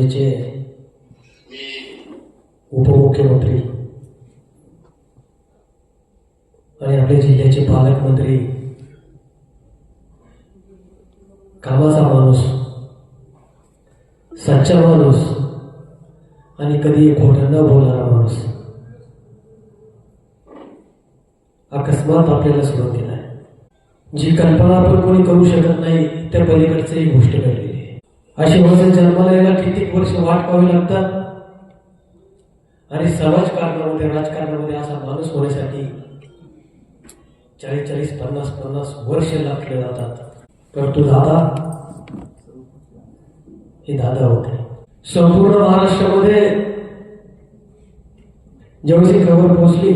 राज्याचे उपमुख्यमंत्री आणि आपल्या जिल्ह्याचे पालकमंत्री कामाचा माणूस सच्चा माणूस आणि कधी खोटं न बोलणारा माणूस. अकस्मात आपल्याला सुरुवात केला. जी कल्पना आपण कोणी करू शकत नाही त्या पलीकडचं गोष्ट घडली. अशी माणसं जन्माला यायला कित्येक वर्ष वाट पाहावी लागतात? आणि समाजकारणामध्ये राजकारणामध्ये असा माणूस होण्यासाठी चाळीस चाळीस पन्नास पन्नास वर्ष लागले जातात. परंतु दादा हे दादा होते. संपूर्ण महाराष्ट्रामध्ये जेवढी खबर पोहोचली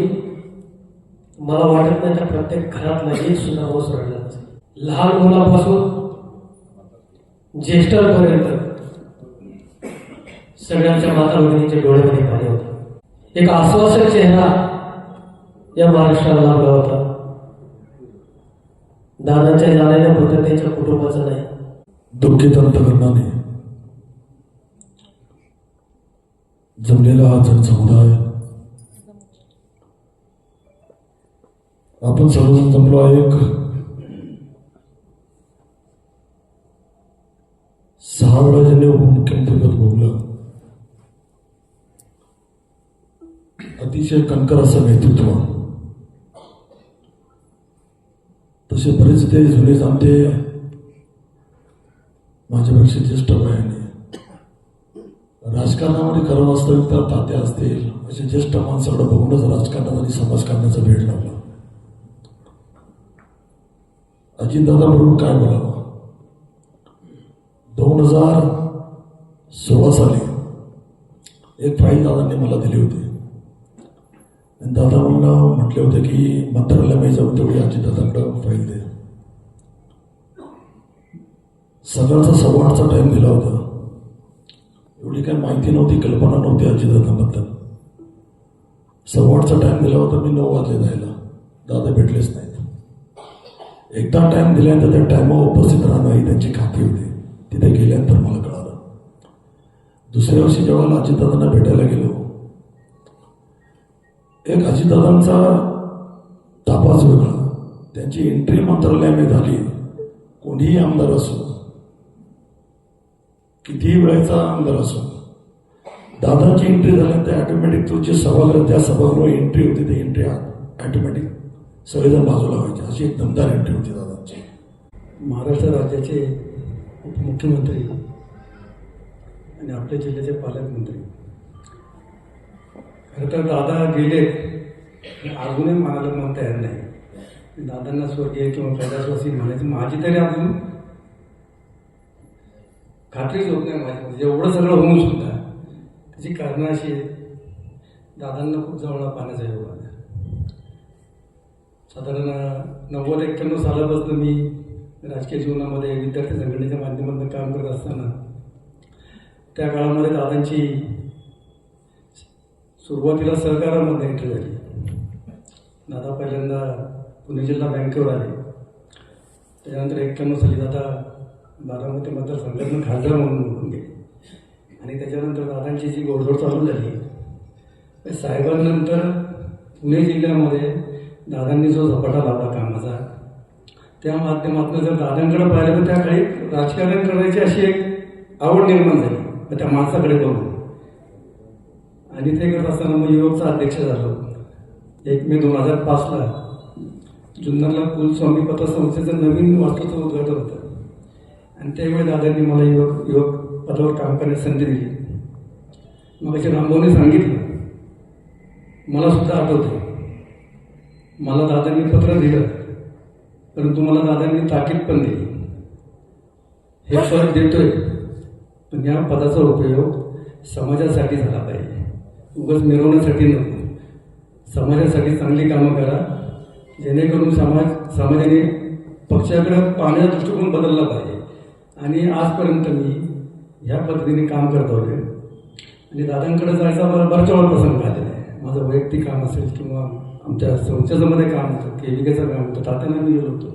मला वाटत नाही त्या प्रत्येक घरात नाही सुद्धा माणूस लहान मुलापासून ज्येष्ठांपर्यंत सगळ्यांच्या माता भगिनीच्या डोळ्यामध्ये पाणी होतं. एक आश्वासक चेहरा या महाराष्ट्राला लाभला होता. दादाच्या जाण्याने फक्त त्यांच्या कुटुंबाचं नाही. दुःखित अंतकरणाने जमलेला हा जनसमुदाय आपण सर्वजण जमलो आहे. एक सहा वेळा ज्यांनी उपमुख्यमंत्रीपद भोगलं अतिशय कणकर असं नेतृत्व. तसे बरेच ते जुने जाणते माझ्यापेक्षा ज्येष्ठ वयाने. राजकारणामध्ये खरं वास्तविक तर तात्या असतील असे ज्येष्ठ माणसाकडे बघूनच राजकारणात आणि समाजकारणाचा भेट लागला. अजितदादा बरोबर काय बोलावं? दोन हजार सोळा साली एक फाईल दादांनी मला दिली होती. आणि दादा मला म्हटले होते की मंत्रालयामध्ये जाऊन तेवढी अजितदादांकडं फाईल दे. सकाळचा सव्वा आठचा टाईम दिला होता. एवढी काही माहिती नव्हती कल्पना नव्हती अजितदादांबद्दल सव्वा आठचा टाईम दिला होता मी नऊ वाजले जायला. दादा भेटलेच नाहीत. एकदा टाईम दिल्यानंतर त्या टायमावर उपस्थित राहणं ही त्यांची खाती होती. तिथे गेल्यानंतर मला कळालं. दुसऱ्या वर्षी जेव्हा अजितदादांना भेटायला गेलो एक अजितदादांचा तापाच वेगळा. त्यांची एंट्री मंत्रालयामध्ये झाली. कोणीही आमदार असो कितीही वेळेचा आमदार असो दादांची एंट्री झाल्यानंतर ऑटोमॅटिक तुझे सभागृह त्या सभागृह एंट्री होती ती एंट्री ऑटोमॅटिक सगळेजण बाजूला व्हायचे. अशी एक दमदार एंट्री होती दादांची. महाराष्ट्र राज्याचे उपमुख्यमंत्री आणि आपल्या जिल्ह्याचे पालकमंत्री. खरं तर दादा गेले अजूनही म्हणायला मन तयार नाही. दादांना स्वर्गीय किंवा कैलासवासी म्हणायचं माझी तरी अजून खात्रीच होत नाही माझी म्हणजे एवढं सगळं होऊन सुद्धा. त्याची कारणं अशी आहेत. दादांना खूप जवळ पाण्याचा योग आला साधारण नव्वद एक्क्याण्णव सालापासून मी राजकीय जीवनामध्ये विद्यार्थी संघटनेच्या माध्यमातून काम करत असताना त्या काळामध्ये दादांची सुरुवातीला सहकारामध्ये एंट्री झाली. दादा पहिल्यांदा पुणे जिल्हा बँकेवर आले. त्याच्यानंतर एक्क्याण्णव साली दादा बारामती मतदारसंघातून खासदार म्हणून निवडून गेले. आणि त्याच्यानंतर दादांची जी गोडधोड चालू झाली साहेबांनंतर पुणे जिल्ह्यामध्ये दादांनी जो झपाटा लावला कामाचा त्या माध्यमातून जर दादांकडे पाहिलं तर त्या काही राजकारण करण्याची अशी एक आवड निर्माण झाली. मग त्या माणसाकडे बघून. आणि ते करत असताना मग युरोपचा अध्यक्ष झालो. एक मे दोन हजार पाचला जुन्नरला कुलस्वामी पतसंस्थेचं नवीन वास्तूचं उद्घाटन होतं. आणि त्यावेळी दादांनी मला युवक युवक पदावर काम करण्याची संधी दिली. मग असे रामभाऊने सांगितलं. मला सुद्धा आठवते मला दादांनी पत्र दिलं. परंतु मला दादांनी ताकीद पण दिली. हे पद देतोय. पण या पदाचा उपयोग समाजासाठी झाला पाहिजे. उगाच मिरवण्यासाठी नको. समाजासाठी चांगली कामं करा. जेणेकरून समाज समाजाने पक्षाकडे पाहण्याचा दृष्टिकोन बदलला पाहिजे. आणि आजपर्यंत मी ह्या पद्धतीने काम करत होते. आणि दादांकडे जायचा मला बराच वेळा प्रसंग आलेला आहे. माझं वैयक्तिक काम असेल किंवा आमच्या संसदेमध्ये काम होतं. केविकेचं काम होतं. तात्यांना मी गेलो होतो.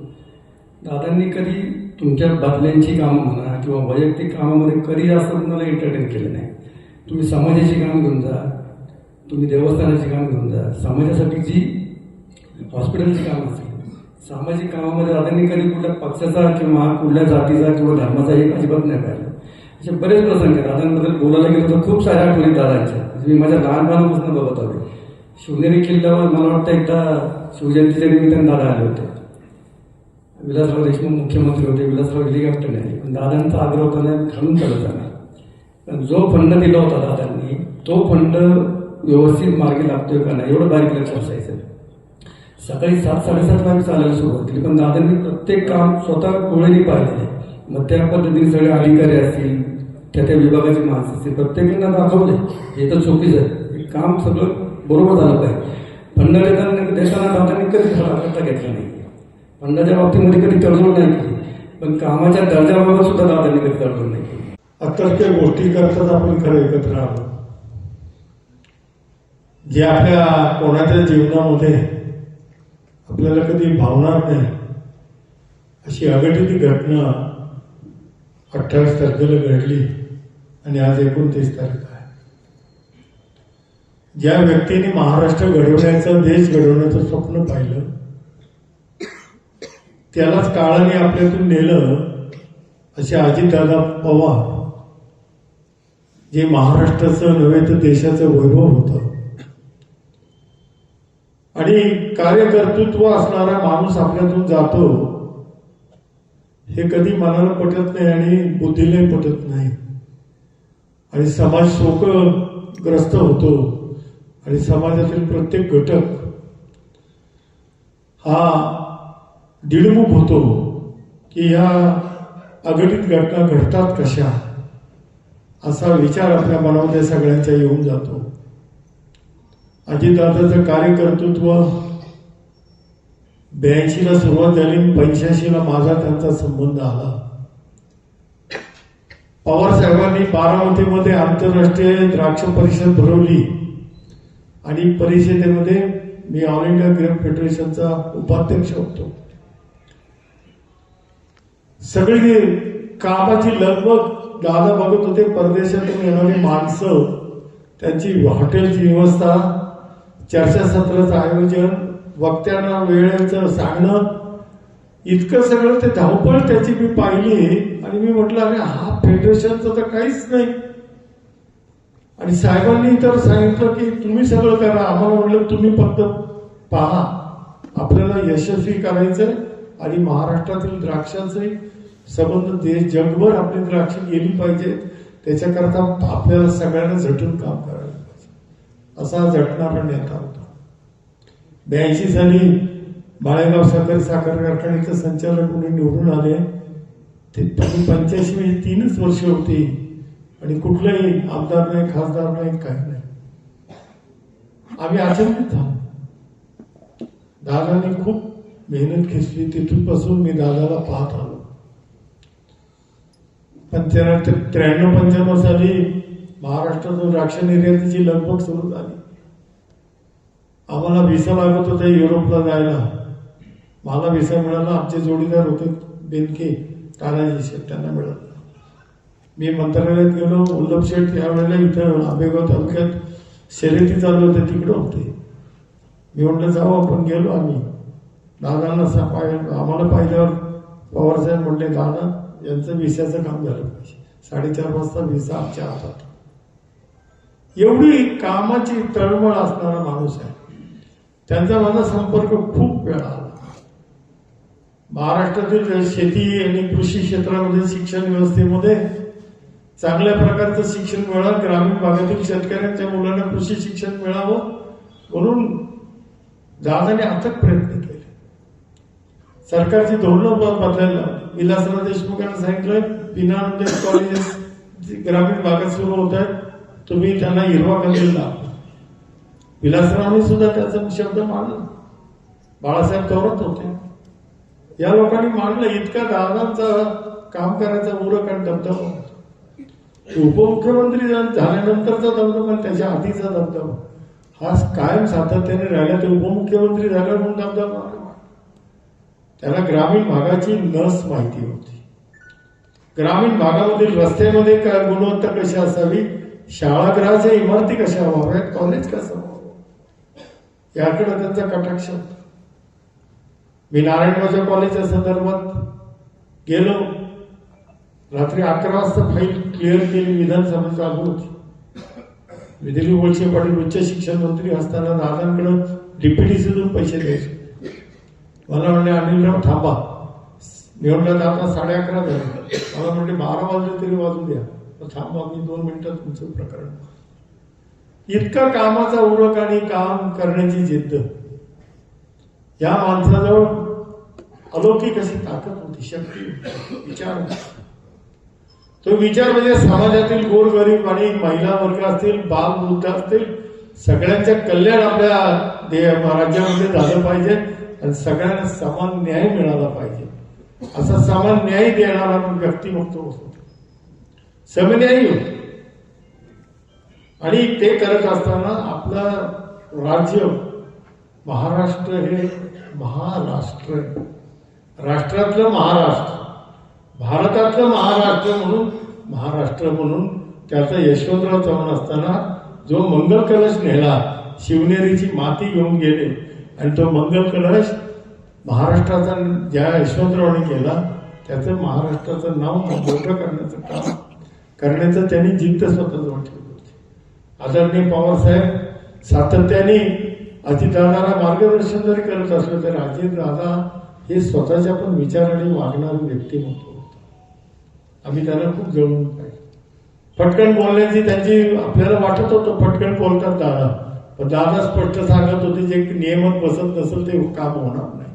दादांनी कधी तुमच्या बदल्यांची कामं म्हणा किंवा वैयक्तिक कामामध्ये कधी जास्त तुम्हाला एंटरटेन केलं नाही. तुम्ही समाजाची काम घेऊन जा. तुम्ही देवस्थानाची काम घेऊन जा. समाजासाठी जी हॉस्पिटलची काम असतील. सामाजिक कामामध्ये दादांनी कधी कुठल्या पक्षाचा किंवा कुठल्या जातीचा किंवा धर्माचा एक अजिबात नाही पाहिलं. असे बरेच प्रसंग आहेत. दादांबद्दल बोलायला गेलो तर खूप साऱ्या आठवणी दादांच्या. म्हणजे मी माझ्या लहानपणापासून बघत आलो शिवनेरी किल्ल्यावर मला वाटतं एकदा शिवजयंतीच्या निमित्ताने दादा आले होते. विलासराव देशमुख मुख्यमंत्री होते विलासराव हेलिकॉप्टर नाही पण दादांचा आग्रह होता नाही घालून चालत जाणार. पण जो फंड दिला होता दादांनी तो फंड व्यवस्थित मार्गी लागतोय का नाही एवढं बारीक लक्ष असायचं. सकाळी सात साडेसातला आम्ही चालायला सुरुवात केली. पण दादांनी प्रत्येक काम स्वतः डोळ्यांनी पाहिलेलं आहे मग त्या पद्धतीने सगळे अधिकारी असतील त्या त्या विभागाचे माणसं असतील प्रत्येकांना दाखवले हे तर चुकीचं आहे. काम सगळं बरोबर झालं पाहिजे फंड देशाला कधी खरा घेतला नाही. फंडाच्या बाबतीमध्ये कधी तडजोड नाही केली. पण कामाच्या दर्जाबाबत सुद्धा दादांनी कधी तडजोड नाही केली. अतर्क्य गोष्टी करतात आपण खरं एकत्र आलो जे आपल्या कोणाच्या जीवनामध्ये आपल्याला कधी भावणार नाही अशी अघटित घटना अठ्ठावीस तारखेला घडली आणि आज एकोणतीस तारीख ज्या व्यक्तीने महाराष्ट्र घडवण्याचं देश घडवण्याचं स्वप्न पाहिलं त्यालाच काळाने आपल्यातून नेलं असे अजितदादा पवार जे महाराष्ट्राचं नव्हे तर देशाचं वैभव होतं. आणि कार्यकर्तृत्व असणारा माणूस आपल्यातून जातो हे कधी मनाला पटत नाही आणि बुद्धीलाही पटत नाही. आणि समाज शोकग्रस्त होतो. आणि समाजातील प्रत्येक घटक हा दिडमुख होतो की ह्या अघटित घटना घडतात कशा असा विचार आपल्या मनामध्ये सगळ्यांचा येऊन जातो. अजितदादाचं कार्यकर्तृत्व ब्याऐंशीला सुरुवात झाली पंच्याऐंशीला माझा त्यांचा संबंध आला. पवार साहेबांनी बारामतीमध्ये आंतरराष्ट्रीय द्राक्ष परिषद भरवली. आणि परिषदेमध्ये मी ऑल इंडिया ग्रेप फेडरेशनचा उपाध्यक्ष होतो. सगळी कामाची लगबग दादा बघत होते परदेशातून येणारी माणसं त्यांची हॉटेलची व्यवस्था चर्चासत्राचं आयोजन वक्त्यांना वेळेचं सांगणं इतकं सगळं ते धावपळ त्याची मी पाहिली आणि मी म्हटलं अरे हा फेडरेशनचं तर काहीच नाही. आणि साहेबांनी तर सांगितलं की तुम्ही सगळं करा. आम्हाला म्हटलं तुम्ही फक्त पहा. आपल्याला यशस्वी करायचंय आणि महाराष्ट्रातील द्राक्षांचे संबंध देश जगभर आपली द्राक्ष गेली पाहिजे त्याच्याकरता आपल्याला सगळ्यांना झटून काम करायला पाहिजे. असा झटणारा नेता होता. ब्याऐंशी साली बाळेगाव साखर साखर कारखान्याचे संचालक म्हणून निवडून आले. ते पंच्याऐंशी म्हणजे तीनच वर्ष होती. आणि कुठलाही आमदार नाही खासदार नाही काही नाही. आम्ही अचंबित झालो. दादाने खूप मेहनत घेतली. तिथून पासून मी दादाला पाहत आलो. पंच्याण्णव त्र्याण्णव पंच्याण्णव साली महाराष्ट्रातून द्राक्ष निर्यातीची लगबग सुरू झाली. आम्हाला व्हिसा लागत होता युरोपला जायला. मला व्हिसा मिळाला. आमचे जोडीदार होते बेनके तानाजी शेठ त्यांना मिळाला. मी मंत्रालयात गेलो उल्लभ शेठ यावेळेला इथं आंबेगाव तालुक्यात शर्यती चालू होते तिकडं होते. मी म्हटलं जाऊ आपण गेलो आम्ही. दादांना सा- पाय- आम्हाला पाहिल्यावर पवारसाहेब म्हणले दादा यांचं विसाचं काम झालं पाहिजे. साडेचार वाजता विसा आमच्या हातात. एवढी कामाची तळमळ असणारा माणूस आहे. त्यांचा माझा संपर्क खूप वेळा आला. महाराष्ट्रातील शेती आणि कृषी क्षेत्रामध्ये शिक्षण व्यवस्थेमध्ये चांगल्या प्रकारचं शिक्षण मिळावं ग्रामीण भागातील शेतकऱ्यांच्या मुलांना कृषी शिक्षण मिळावं म्हणून दादाने अथक प्रयत्न केले. सरकारची धोरणं बदलायला बदलायला विलासराव देशमुखांना सांगितलं विनानंद कॉलेजेस ग्रामीण भागात सुरू होत आहेत तुम्ही त्यांना हिरवा कंदील लावा विलासरावने सुद्धा त्याचा शब्द मानला. बाळासाहेब थोरात होते. या लोकांनी मानलं इतका दादांचा काम करायचा उरक आणि दबदबा. उपमुख्यमंत्री झाल्यानंतरचा दबदबा त्याच्या आधीचा दबदबा हा कायम सातत्याने राहिला ते उपमुख्यमंत्री झाल्यावर म्हणून दबदबा त्याला ग्रामीण भागाची नस माहिती होती. ग्रामीण भागामधील रस्त्यामध्ये काय गुणवत्ता कशी असावी शाळागृहाच्या इमारती कशा व्हाव्यात कॉलेज कसं व्हावं? याकडे त्यांचा कटाक्ष होता. मी नारायणगावच्या कॉलेजच्या संदर्भात गेलो. रात्री अकरा वाजता फाईल क्लिअर केली विधानसभा चालू होती मी दिलीप वळसे पाटील उच्च शिक्षण मंत्री असताना दादांकडे डीपीडीसीतून पैसे द्यायचे. मला म्हणले अनिलराव थांबा. मी आता साडे अकरा झाले. मला म्हणले बारा वाजले तरी वाजू द्या. थांबा मी दोन मिनिटात तुमचं प्रकरण इतका कामाचा उरक आणि काम करण्याची जिद्द. या माणसाजवळ अलौकिक अशी ताकद होती शक्ती विचार तो विचार म्हणजे समाजातील गोरगरीब आणि महिला वर्ग असतील बाल वृद्ध असतील सगळ्यांच्या कल्याण आपल्या दे- राज्यामध्ये झालं पाहिजे आणि सगळ्यांना समान न्याय मिळाला पाहिजे. असा समान न्याय देणारा व्यक्ती म्हणतो समन्यायी होतो. आणि ते करत असताना आपलं राज्य महाराष्ट्र हे महाराष्ट्र राष्ट्रातलं महाराष्ट्र. भारतातलं महाराष्ट्र म्हणून महाराष्ट्र म्हणून त्याचा यशवंतराव चव्हाण असताना जो मंगल कलश नेला शिवनेरीची माती घेऊन गेले आणि तो मंगल कलश महाराष्ट्राचा ज्या यशवंतरावाने केला त्याचं महाराष्ट्राचं नाव मोठं करण्याचं काम करण्याचं त्यांनी जिद्द स्वतःजवळ ठेवली होती. आदरणीय पवारसाहेब सातत्याने अजितदादाला मार्गदर्शन जरी करत असलं तर अजितदादा हे स्वतःच्या पण विचाराने वागणारे व्यक्तिमत्व आम्ही त्यांना खूप जवळून पाहिजे पटकन बोलण्याची त्यांची आपल्याला वाटत होतं पटकन बोलतात दादा. पण दादा स्पष्ट सांगत होते जे नियमन बसत नसेल ते काम होणार नाही.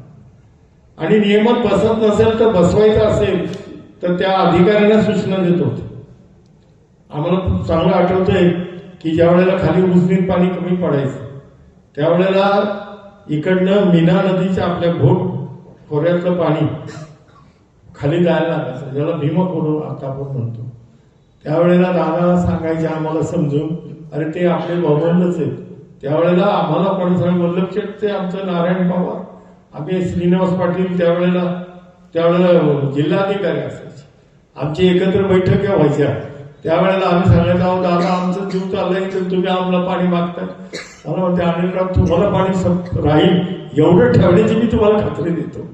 आणि नियमन बसत नसेल तर बसवायचं असेल तर त्या अधिकाऱ्यांना सूचना देत होते. आम्हाला खूप चांगलं आठवतंय की ज्या वेळेला खाली उजनीत पाणी कमी पडायचं त्यावेळेला इकडनं मीना नदीच्या आपल्या घोट खोऱ्यातलं पाणी खाली जायला लागायचं ज्याला भीमखोर आता आपण म्हणतो. त्यावेळेला दादाला सांगायचे आम्हाला समजून अरे ते आपले भावंडच आहेत. त्यावेळेला आम्हाला कोणी सांग वल्लभ ते आमचं नारायण पवार. आम्ही श्रीनिवास पाटील त्यावेळेला त्यावेळेला जिल्हाधिकारी असायचे. आमची एकत्र बैठका व्हायच्या. त्यावेळेला आम्ही सांगायचं आहोत दादा आमचं जीव चाललंय तर तुम्ही आम्हाला पाणी मागताय. मला म्हणते अनिलराव तुम्हाला पाणी राहील. एवढं ठेवण्याची मी तुम्हाला खात्री देतो.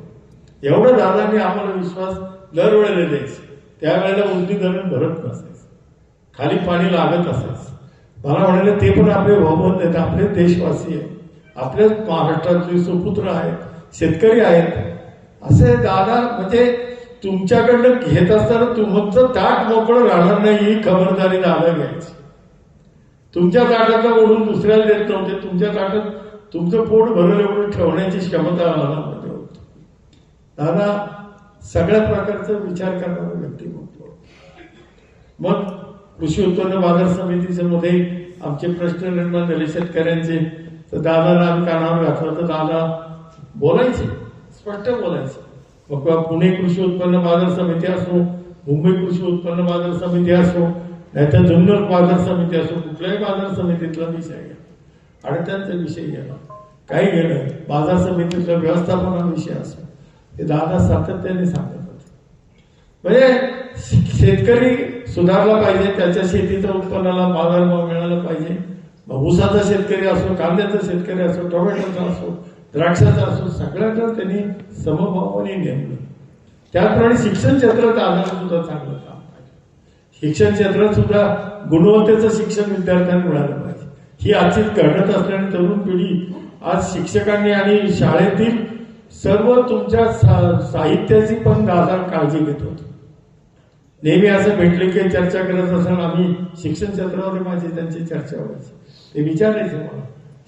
एवढं दादाने आम्हाला विश्वास दरवेळेला द्यायचे. त्यावेळेला उजनी धरण भरत नसायचं. खाली पाणी लागत असायचं. मला म्हणाले ते पण आपले भाऊबंद आहेत आपले देशवासी आहेत. आपल्याच महाराष्ट्रातले सुपुत्र आहेत शेतकरी आहेत. असे दादा म्हणजे तुमच्याकडनं घेत असताना तुमचं ताट मोकळं राहणार नाही ही खबरदारी दादा घ्यायची. तुमच्या ताटातलं ओढून दुसऱ्याला देत नव्हते. तुमच्या ताटात तुमचं पोट भरलं एवढं ठेवण्याची क्षमता दादामध्ये. होती दादा सगळ्या प्रकारचा विचार करणारा व्यक्तिमत्व मग कृषी उत्पन्न बाजार समितीच्या मध्ये आमचे प्रश्न निर्माण झाले शेतकऱ्यांचे तर दादाला आम्ही कानावर घातलं तर दादा बोलायचे स्पष्ट बोलायचे. मग पुणे कृषी उत्पन्न बाजार समिती असो मुंबई कृषी उत्पन्न बाजार समिती असो नाहीतर जुन्नर बाजार समिती असो कुठल्याही बाजार समितीतला विषय घ्या. आणि त्यांचा विषय घ्या. काही गेलं बाजार समितीतला व्यवस्थापनाविषयी असो. हे दादा सातत्याने सांगत होते. म्हणजे शेतकरी सुधारला पाहिजे त्याच्या शेतीच्या उत्पन्नाला बाजारभाव मिळाला पाहिजे. मग ऊसाचा शेतकरी असो कांद्याचा शेतकरी असो टोमॅटोचा असो द्राक्षाचा असो सगळ्यांना त्यांनी समभावाने नेमलं. त्याचप्रमाणे शिक्षण क्षेत्रात आधार सुद्धा चांगलं काम पाहिजे. शिक्षण क्षेत्रात सुद्धा गुणवत्तेचं शिक्षण विद्यार्थ्यांना मिळालं पाहिजे. ही आजची घडत असल्याने तरुण पिढी आज शिक्षकांनी आणि शाळेतील सर्व तुमच्या सा- साहित्याची पण दादा काळजी घेत होतो. नेहमी असं भेटले की चर्चा करत असताना आम्ही शिक्षण क्षेत्रावर माझी त्यांची चर्चा व्हायची. ते विचारायचे मला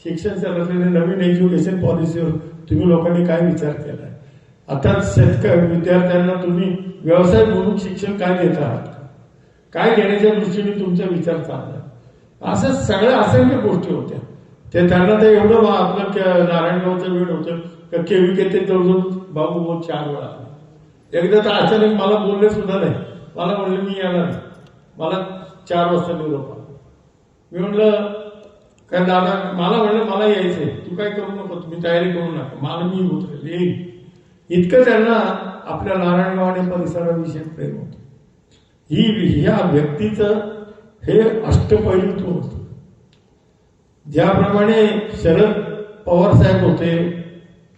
शिक्षण क्षेत्रातल्या नवीन एज्युकेशन पॉलिसीवर तुम्ही लोकांनी काय विचार केला आता शेतकरी विद्यार्थ्यांना तुम्ही व्यवसाय म्हणून शिक्षण काय देत आहात? काय घेण्याच्या दृष्टीने तुमचा विचार चालला असं सगळ्या असंख्य गोष्टी होत्या. ते त्यांना ते एवढं आपलं नारायणगावचं वेळ होतं. का केवी ते जवळजवळ बाबू भाऊ चार वेळा. एकदा तर अचानक मला बोलले सुद्धा नाही. मला म्हणले मी येणार मला चार वाजता निरोप मी म्हणलं काय दादा मला म्हणलं मला यायचंय. तू काय करू नको तुम्ही तयारी करू नका. मला मी उतरेल येईल इतकं त्यांना आपल्या नारायणगाव आणि परिसराविषयी प्रेम होतं. ही ह्या व्यक्तीचं हे अष्टपैलुत्व होतं. ज्याप्रमाणे शरद पवार साहेब होते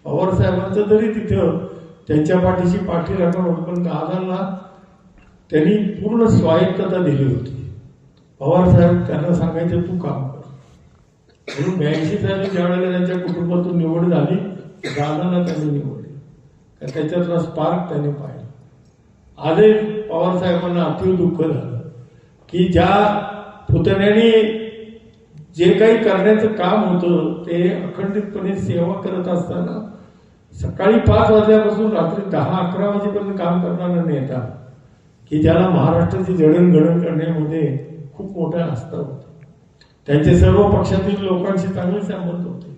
पवार साहेबांचं जरी तिथं त्यांच्या पाठीशी पाठी राखण होतं पण दादांना त्यांनी पूर्ण स्वायत्तता दिली होती. पवार साहेब त्यांना सांगायचं तू काम कर. म्हणून ब्याऐंशी साली ज्या वेळेला त्यांच्या कुटुंबातून निवड झाली दादांना त्यांनी निवडली. का त्याच्यातला स्पार्क त्यांनी पाहिला. आजही पवार साहेबांना दुःख झालं की ज्या पुतण्याने जे काही करण्याचं काम होतं ते अखंडितपणे सेवा करत असताना सकाळी पाच वाजल्यापासून रात्री दहा अकरा वाजेपर्यंत काम करणारा नेता की ज्याला महाराष्ट्राची जडणघडण करण्यामध्ये खूप मोठा आस्था होता. त्यांचे सर्व पक्षातील लोकांशी चांगले संबंध होते.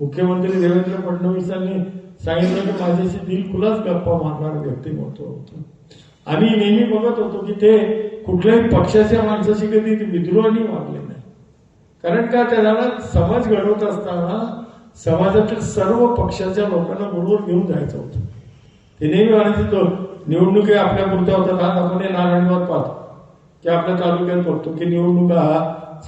मुख्यमंत्री देवेंद्र फडणवीसांनी सांगितलं की माझ्याशी दिलखुलास गप्पा मारणारं व्यक्तिमत्व होतं. आम्ही नेहमी बघत होतो की ते कुठल्याही पक्षाच्या माणसाशी कधी विद्रोहाने वागले नाही. कारण का? त्याला समाज घडवत असताना समाजातील सर्व पक्षाच्या लोकांना बरोबर घेऊन जायचं होतं. ते नेहमी म्हणायचं निवडणुकी आपल्या पुरत्या होतात आज आपण हे नारायणगावात पाहतो. की आपल्या तालुक्यात बघतो की निवडणुका हा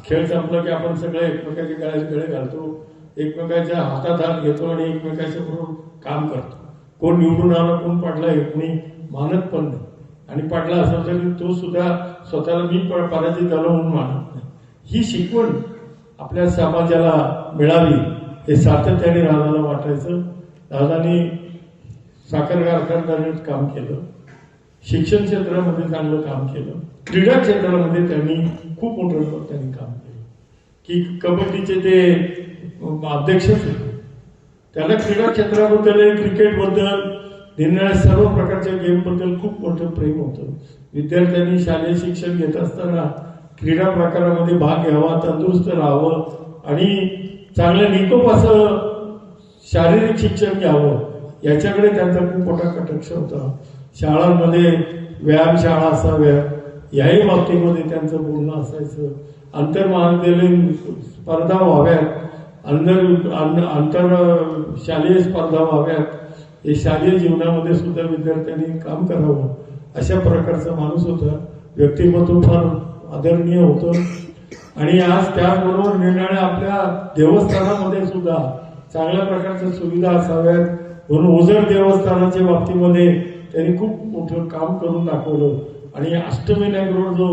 खेळ संपला की आपण सगळे एकमेकाचे गळ्याचे गळे घालतो एकमेकाच्या हातात हात घेतो आणि एकमेकाच्या बरोबर काम करतो. कोण निवडून आला कोण पडला हे कोणी मानत पण नाही. आणि पडला असं तरी तो सुद्धा स्वतःला मी पराजित झालो म्हणून मानत नाही. ही शिकवण आपल्या समाजाला मिळावी. हे सातत्याने राजाला वाटायचं. दादानी साखर कारखानदारीत काम केलं. शिक्षण क्षेत्रामध्ये चांगलं काम केलं. क्रीडा क्षेत्रामध्ये त्यांनी खूप मोठं त्यांनी काम केलं. की कबड्डीचे ते अध्यक्ष होते. त्याला क्रीडा क्षेत्राबद्दल क्रिकेटबद्दल निरनिराळ्या सर्व प्रकारच्या गेमबद्दल खूप मोठं प्रेम होतं. विद्यार्थ्यांनी शालेय शिक्षण घेत असताना क्रीडा प्रकारामध्ये भाग घ्यावा तंदुरुस्त राहावं आणि चांगलं निकोप असं शारीरिक शिक्षण घ्यावं. याच्याकडे त्यांचा खूप मोठा कटाक्ष होता. शाळांमध्ये व्यायामशाळा असाव्या. याही बाबतीमध्ये त्यांचं बोलणं असायचं. आंतर महाविद्यालयीन स्पर्धा व्हाव्यात. अंतर आंतर आंतर शालेय स्पर्धा व्हाव्यात. हे शालेय जीवनामध्ये सुद्धा विद्यार्थ्यांनी काम करावं. अशा प्रकारचा माणूस होता. व्यक्तिमत्व फार आदरणीय होतं. आणि आज त्याचबरोबर निर्णय आपल्या देवस्थानामध्ये सुद्धा चांगल्या प्रकारच्या सुविधा असाव्यात. म्हणून ओझर देवस्थानाच्या बाबतीमध्ये त्यांनी खूप मोठं काम करून दाखवलं. आणि अष्टमी नाईक रोड जो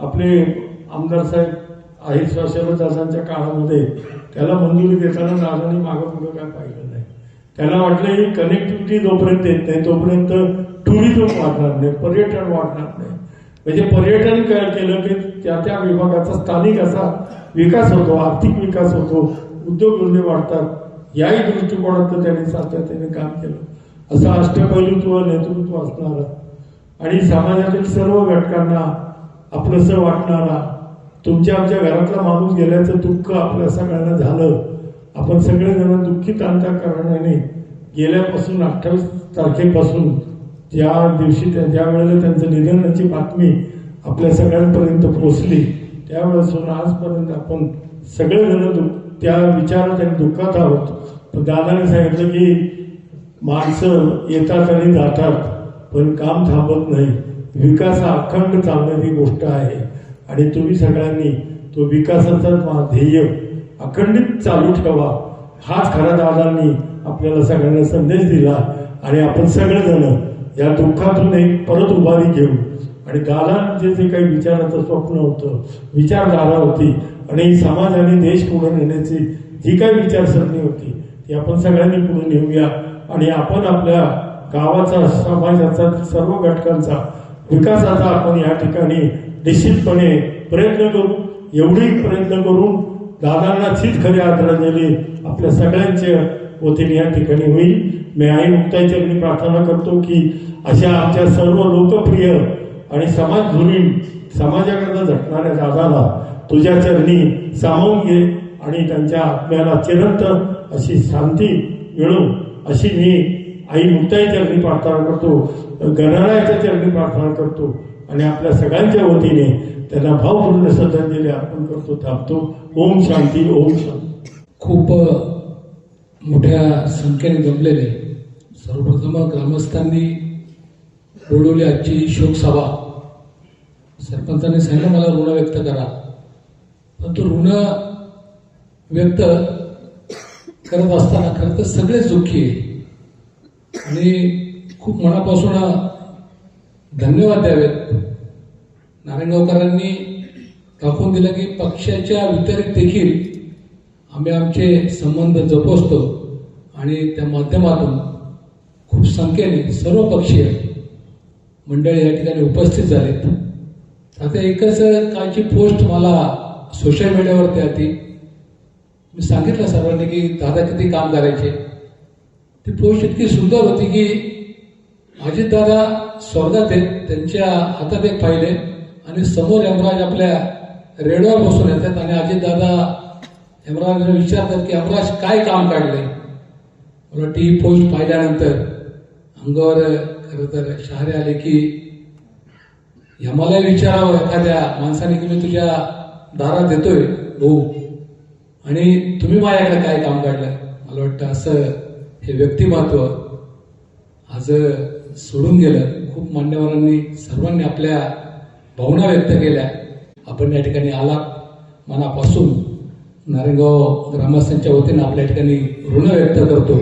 आपले आमदार साहेब आहे शरदासांच्या काळामध्ये त्याला मंजुरी देताना दादांनी मागं पुढं काय पाहिलं नाही. त्यांना वाटलं ही कनेक्टिव्हिटी जोपर्यंत येत नाही तोपर्यंत टुरिझम वाढणार नाही पर्यटन वाढणार नाही. म्हणजे पर्यटन केलं की त्या त्या विभागाचा स्थानिक असा विकास होतो आर्थिक विकास होतो उद्योगधंदे वाढतात याही दृष्टिकोनातून त्यांनी सातत्याने काम केलं. असं अष्टपैलूत्व नेतृत्व असणारं आणि समाजातील सर्व घटकांना आपलंसं वाटणारा तुमच्या आमच्या घरातला माणूस गेल्याचं दुःख आपल्या सगळ्यांना झालं आपण सगळेजण तांता अंतकरणाने गेल्यापासून अठ्ठावीस तारखेपासून ज्या दिवशी त्या ज्या वेळेला त्यांचं निधनाची बातमी आपल्या सगळ्यांपर्यंत पोचली त्यावेळेसून आजपर्यंत आपण सगळेजण दु- त्या विचारात आणि दुःखात आहोत. पण दादाने सांगितलं की माणसं येतात आणि जातात पण काम थांबत नाही. विकास हा अखंड चालणारी गोष्ट आहे. आणि तुम्ही सगळ्यांनी तो विकासाचा मा- ध्येय अखंडित चालू ठेवा. हाच खरा दादांनी आपल्याला सगळ्यांना संदेश दिला. आणि आपण सगळेजण या दुःखातून एक परत उभारी घेऊ आणि दादांचे जे काही विचाराचं स्वप्न होतं विचारधारा होती आणि समाज आणि देश पुढे नेण्याची जी काही विचारसरणी होती ती आपण सगळ्यांनी पुढे नेऊया. आणि आपण आपल्या गावाचा समाजाचा सर्व घटकांचा विकासाचा आपण या ठिकाणी निश्चितपणे प्रयत्न करू. एवढी प्रयत्न करून दादांना खरी आदरांजली आपल्या सगळ्यांच्या वतीने या ठिकाणी होईल. मी आई मुक्ताईच्या मी प्रार्थना करतो की अशा आमच्या सर्व लोकप्रिय आणि समाज धुरीण समाजाकरता झटणाऱ्या दादाला तुझ्या चरणी सामावून घे आणि त्यांच्या आत्म्याला चिरंत अशी शांती मिळो. अशी मी आई मुक्ताई चरणी प्रार्थना करतो गणरायाच्या चरणी प्रार्थना करतो आणि आपल्या सगळ्यांच्या वतीने त्यांना भावपूर्ण श्रद्धांजली अर्पण करतो थांबतो. ओम शांती ओम शांती. खूप मोठ्या संख्येने जमलेले सर्वप्रथम ग्रामस्थांनी बोलवली आजची शोकसभा. सरपंचांनी सांगितलं मला ऋण व्यक्त करा. पण तो ऋण व्यक्त करत असताना खरं तर सगळेच दुःखी आहे. आणि खूप मनापासून धन्यवाद द्यावेत. नारायणगावकरांनी दाखवून दिलं की पक्षाच्या वितरित देखील आम्ही आमचे संबंध जपोसतो आणि त्या माध्यमातून खूप संख्येने सर्व पक्षीय मंडळी या ठिकाणी उपस्थित झालेत. आता एकच कालची पोस्ट मला सोशल मीडियावरती आली मी सांगितलं सर्वांनी की दादा किती काम करायचे? ती पोस्ट इतकी सुंदर होती की अजितदादा स्वर्गात आहेत त्यांच्या हातात एक पाहिले आणि समोर यमराज आपल्या रेडवर बसून येतात आणि अजितदादा यमराजला विचारतात की यमराज काय काम काढले मला टी पोस्ट पाहिल्यानंतर अंगावर खरं तर शहारे आले की यमाला विचारावं एखाद्या माणसाने की मी तुझ्या दारात येतोय भाऊ आणि तुम्ही माझ्याकडे काय काम काढलं? मला वाटतं असं हे व्यक्तिमत्व आज सोडून गेलं. खूप मान्यवरांनी सर्वांनी आपल्या भावना व्यक्त केल्या. आपण या ठिकाणी आला मनापासून. नारायणगाव ग्रामस्थांच्या वतीनं आपल्या ठिकाणी ऋण व्यक्त करतो.